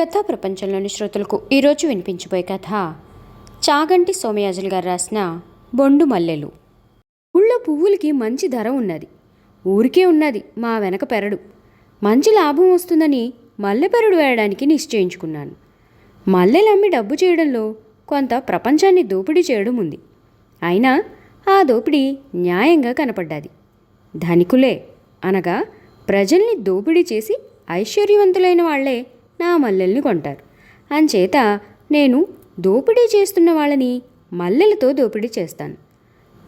కథా ప్రపంచంలోని శ్రోతలకు ఈరోజు వినిపించబోయే కథ. చాగంటి సోమయాజులు గారు రాసిన బొండు మల్లెలు. ఊళ్ళో పువ్వులకి మంచి ధర ఉన్నది. ఊరికే ఉన్నది మా వెనక పెరడు. మంచి లాభం వస్తుందని మల్లె పెరడు వేయడానికి నిశ్చయించుకున్నాను. మల్లెలు అమ్మి డబ్బు చేయడంలో కొంత ప్రపంచాన్ని దోపిడీ చేయడం ఉంది అయినా ఆ దోపిడీ న్యాయంగా కనపడ్డాది. ధనికులే అనగా ప్రజల్ని దోపిడీ చేసి ఐశ్వర్యవంతులైన వాళ్ళే నా మల్లెల్ని కొంటారు. అంచేత నేను దోపిడీ చేస్తున్న వాళ్ళని మల్లెలతో దోపిడీ చేస్తాను.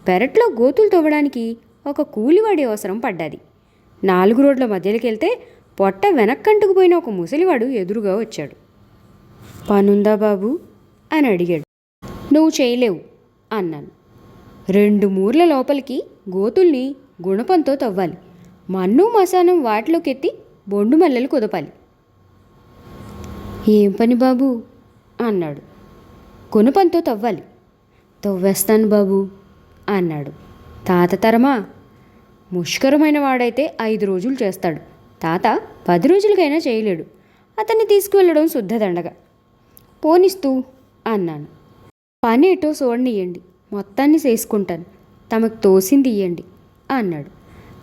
పెరట్లో గోతులు తవ్వడానికి ఒక కూలివాడి అవసరం పడ్డది. నాలుగు రోడ్ల మధ్యలోకి వెళ్తే పొట్ట వెనక్కంటుకు పోయిన ఒక ముసలివాడు ఎదురుగా వచ్చాడు. పనుందా బాబు? అని అడిగాడు. నువ్వు చేయలేవు అన్నాను. రెండు మూర్ల లోపలికి గోతుల్ని గుణపంతో తవ్వాలి. మన్ను మసానం వాటిలోకెత్తి బొండు మల్లెలు కుదపాలి. ఏం పని బాబు? అన్నాడు. గుణపంతో తవ్వాలి. తవ్వేస్తాను బాబు అన్నాడు. తాత తరమా? ముష్కరమైన వాడైతే ఐదు రోజులు చేస్తాడు. తాత పది రోజులకైనా చేయలేడు. అతన్ని తీసుకువెళ్ళడం శుద్ధదండగా పోనిస్తూ అన్నాను. పని ఎటో చూడనియండి మొత్తాన్ని చేసుకుంటాను తమకు తోసింది ఇయ్యండి అన్నాడు.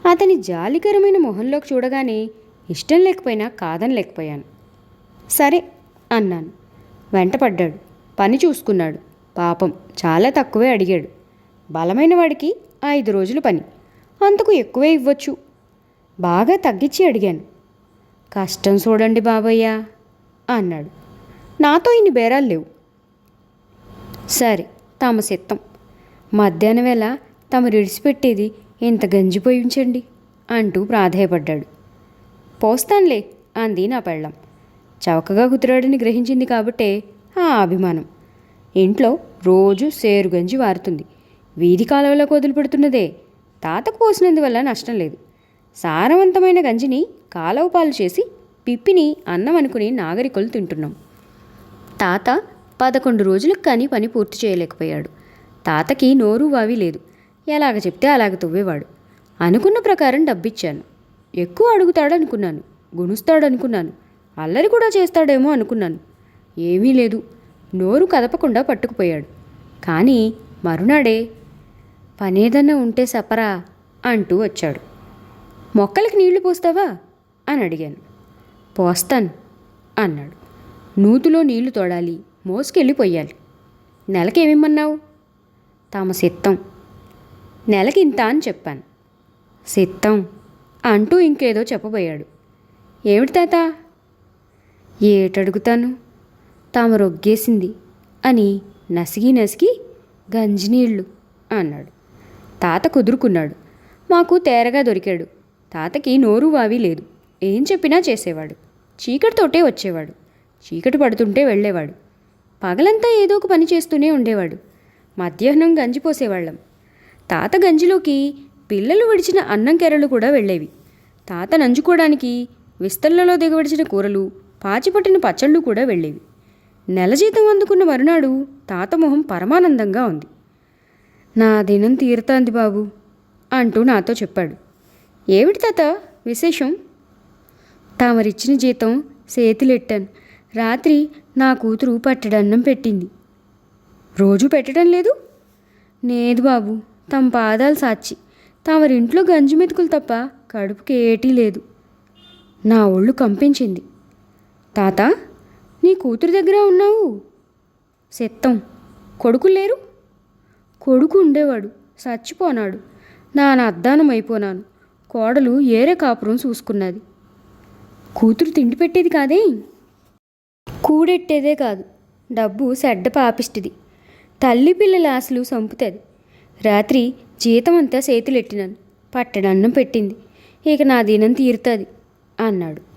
అతని జాలికరమైన మొహంలోకి చూడగానే ఇష్టం లేకపోయినా కాదని లేకపోయాను సరే అన్నాను. వెంటపడ్డాడు. పని చూసుకున్నాడు. పాపం చాలా తక్కువే అడిగాడు. బలమైన వాడికి ఐదు రోజులు పని. అంతకు ఎక్కువే ఇవ్వచ్చు. బాగా తగ్గించి అడిగాను. కష్టం చూడండి బాబయ్య అన్నాడు. నాతో ఇన్ని బేరాలు లేవు. సరే తమ సిత్తం మధ్యాహ్నం వేళ తమరు ఇడిచిపెట్టేది ఇంత గంజిపోయి ఉంచండి అంటూ ప్రాధేయపడ్డాడు. పోస్తానులే అంది నా పెళ్ళం. చవకగా కుదిరాడని గ్రహించింది కాబట్టే ఆ అభిమానం. ఇంట్లో రోజు సేరు గంజి వారుతుంది. వీధి కాలువలోకి వదిలిపెడుతున్నదే తాతకు పోసినందువల్ల నష్టం లేదు. సారవంతమైన గంజిని కాలువ పాలు చేసి పిప్పిని అన్నం అనుకుని నాగరికులు తింటున్నాం. తాత పదకొండు రోజులకు కానీ పని పూర్తి చేయలేకపోయాడు. తాతకి నోరు వావి లేదు. ఎలాగ చెప్తే అలాగ తువ్వేవాడు. అనుకున్న ప్రకారం డబ్బిచ్చాను. ఎక్కువ అడుగుతాడనుకున్నాను. గుణుస్తాడనుకున్నాను. అల్లరి కూడా చేస్తాడేమో అనుకున్నాను. ఏమీ లేదు. నోరు కదపకుండా పట్టుకుపోయాడు. కానీ మరునాడే పనేదన్నా ఉంటే సపరా అంటూ వచ్చాడు. మొక్కలకి నీళ్ళు పోస్తావా? అని అడిగాను. పోస్తాను అన్నాడు. నూతులో నీళ్ళు తోడాలి మోసుకెళ్ళిపోయాలి. నెలకేమిమ్మన్నావు తమ సిత్తం. నెలకి ఇంత అని చెప్పాను. సిత్తం అంటూ ఇంకేదో చెప్పబోయాడు. ఏమిటి తాత? ఏటడుగుతాను? తాము రొగ్గేసింది అని నసిగి నసిగి గంజినీళ్ళు అన్నాడు. తాత కుదురుకున్నాడు. మాకు తేరగా దొరికాడు. తాతకి నోరు వావి లేదు. ఏం చెప్పినా చేసేవాడు. చీకటితోటే వచ్చేవాడు. చీకటి పడుతుంటే వెళ్ళేవాడు. పగలంతా ఏదో ఒక పని చేస్తూనే ఉండేవాడు. మధ్యాహ్నం గంజి పోసేవాళ్ళం. తాత గంజిలోకి పిల్లలు విడిచిన అన్నం కెరలు కూడా వెళ్ళేవి. తాత నంజుకోవడానికి విస్తళ్ళలో దిగవడిచిన కూరలు పాచిపట్టిన పచ్చళ్ళు కూడా వెళ్ళేవి. నెల జీతం అందుకున్న మరునాడు తాత మొహం పరమానందంగా ఉంది. నా దినం తీరుతాంది బాబు అంటూ నాతో చెప్పాడు. ఏమిటి తాత విశేషం? తామరిచ్చిన జీతం సేతిలెట్టాను రాత్రి నా కూతురు పట్టడన్నం పెట్టింది. రోజు పెట్టడం లేదు? లేదు బాబు తమ పాదాలు సాచి. తమరింట్లో గంజి మెతుకులు తప్ప కడుపుకి ఏటీ లేదు. నా ఒళ్ళు కంపించింది. తాత నీ కూతురు దగ్గర ఉన్నావు. సిత్తం కొడుకులు లేరు? కొడుకు ఉండేవాడు చచ్చిపోనాడు. నాన్న అద్దానం అయిపోనాను కోడలు ఏరే కాపురం చూసుకున్నది. కూతురు తిండి పెట్టేది కాదే? కూడెట్టేదే కాదు. డబ్బు సెడ్డ పాపిష్టిది. తల్లి పిల్లల ఆశలు సంపుతుంది. రాత్రి జీతమంతా చేతులెట్టినాను. పట్టడన్నం పెట్టింది. ఇక నా దినం తీరుతుంది అన్నాడు.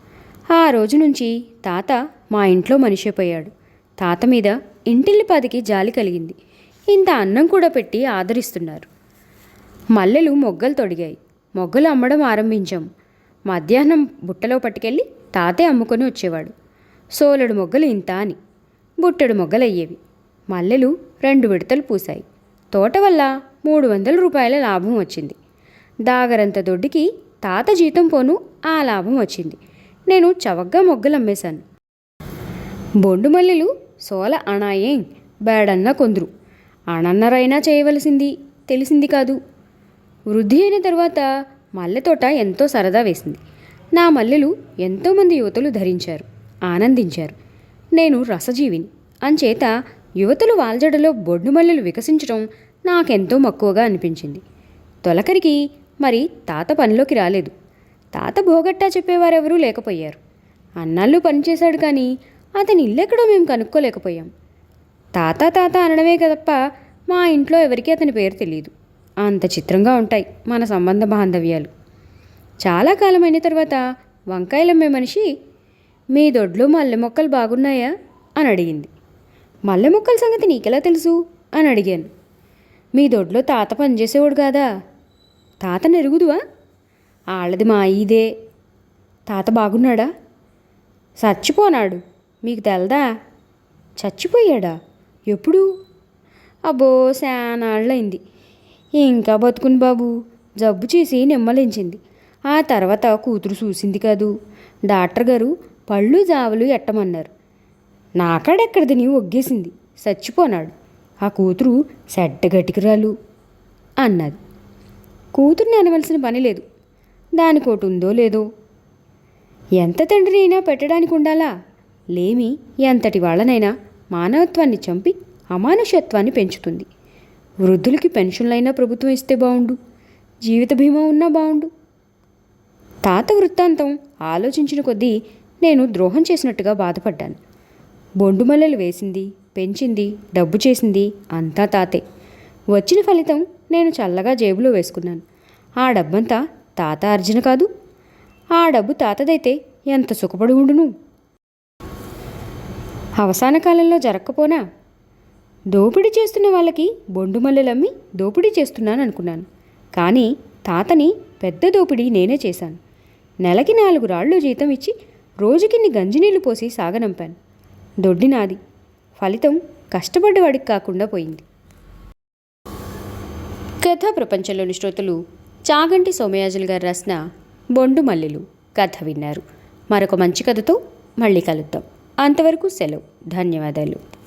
ఆ రోజు నుంచి తాత మా ఇంట్లో మనిషిపోయాడు తాత మీద ఇంటిల్లిపాదికి జాలి కలిగింది. ఇంత అన్నం కూడా పెట్టి ఆదరిస్తున్నారు. మల్లెలు మొగ్గలు తొడిగాయి. మొగ్గలు అమ్మడం ఆరంభించాం. మధ్యాహ్నం బుట్టలో పట్టుకెళ్ళి తాతే అమ్ముకొని వచ్చేవాడు. సోలడు మొగ్గలు ఇంత అని. బుట్టెడు మొగ్గలయ్యేవి. మల్లెలు రెండు విడతలు పూశాయి. తోట వల్ల మూడు వందల రూపాయల లాభం వచ్చింది. దాగరంత దొడ్డికి తాత జీతం పోను ఆ లాభం వచ్చింది. నేను చవగ్గా మొగ్గలు అమ్మేశాను. బొండు మల్లెలు సోల అణాయేం బేడన్న కొందరు. అణన్నరైనా చేయవలసింది తెలిసింది కాదు. వృద్ధి అయిన తర్వాత మల్లె తోట ఎంతో సరదా వేసింది. నా మల్లెలు ఎంతోమంది యువతలు ధరించారు ఆనందించారు. నేను రసజీవిని. అంచేత యువతలు వాల్జడలో బొడ్డు మల్లెలు వికసించడం నాకెంతో మక్కువగా అనిపించింది. తొలకరికి మరి తాత పనిలోకి రాలేదు. తాత భోగట్టా చెప్పేవారెవరూ లేకపోయారు. అన్నాళ్ళు పనిచేశాడు కానీ అతని ఇల్లెక్కడో మేము కనుక్కోలేకపోయాం. తాత తాత అనడమే తప్ప మా ఇంట్లో ఎవరికీ అతని పేరు తెలియదు అంత చిత్రంగా ఉంటాయి మన సంబంధ బాంధవ్యాలు. చాలా కాలం అయిన తర్వాత వంకాయలమ్మే మనిషి మీ దొడ్లో మల్లె మొక్కలు బాగున్నాయా? అని అడిగింది. మల్లె మొక్కల సంగతి నీకెలా తెలుసు? అని అడిగాను. మీ దొడ్లో తాత పనిచేసేవాడు కాదా? తాత నెరుగుదువా? వాళ్ళది మా ఇదే తాత బాగున్నాడా? చచ్చిపోనాడు. మీకు తెలదా? చచ్చిపోయాడా? ఎప్పుడు? అబ్బో శానాళ్ళయింది. ఇంకా బతుకుని బాబు? జబ్బు చేసి నిమ్మలించింది. ఆ తర్వాత కూతురు చూసింది కాదు. డాక్టర్ గారు పళ్ళు జావలు ఎట్టమన్నారు. నాకాడెక్కడిది నీ ఒగ్గేసింది. చచ్చిపోనాడు. ఆ కూతురు సెడ్డ గటికిరాలు అన్నది. కూతుర్ని అనవలసిన పని లేదు. దానికోటి ఉందో లేదో. ఎంత తండ్రి అయినా పెట్టడానికి ఉండాలా లేమి ఎంతటి వాళ్ళనైనా మానవత్వాన్ని చంపి అమానుషత్వాన్ని పెంచుతుంది. వృద్ధులకి పెన్షన్లైనా ప్రభుత్వం ఇస్తే బాగుండు జీవిత బీమా ఉన్నా బాగుండు తాత వృత్తాంతం ఆలోచించిన కొద్దీ నేను ద్రోహం చేసినట్టుగా బాధపడ్డాను. బొండుమల్లెలు వేసింది పెంచింది డబ్బు చేసింది అంతా తాతే. వచ్చిన ఫలితం నేను చల్లగా జేబులో వేసుకున్నాను. ఆ డబ్బంతా తాత అర్జున కాదు. ఆ డబ్బు తాతదైతే ఎంత సుఖపడి ఉండును? అవసాన కాలంలో జరగకపోనా దోపిడీ చేస్తున్న వాళ్ళకి బొండు మల్లెలమ్మి దోపిడీ చేస్తున్నాను అనుకున్నాను కానీ తాతని పెద్ద దోపిడీ నేనే చేశాను. నెలకి నాలుగు రాళ్ళు జీతం ఇచ్చి రోజుకిన్ని గంజినీళ్ళు పోసి సాగనంపాను. దొడ్డి నాది. ఫలితం కష్టపడ్డవాడికి కాకుండా పోయింది. కథా ప్రపంచంలోని శ్రోతలు చాగంటి సోమయాజులు గారు రాసిన బొండు మల్లెలు కథ విన్నారు. మరొక మంచి కథతో మళ్ళీ కలుద్దాం. అంతవరకు సెలవు. ధన్యవాదాలు.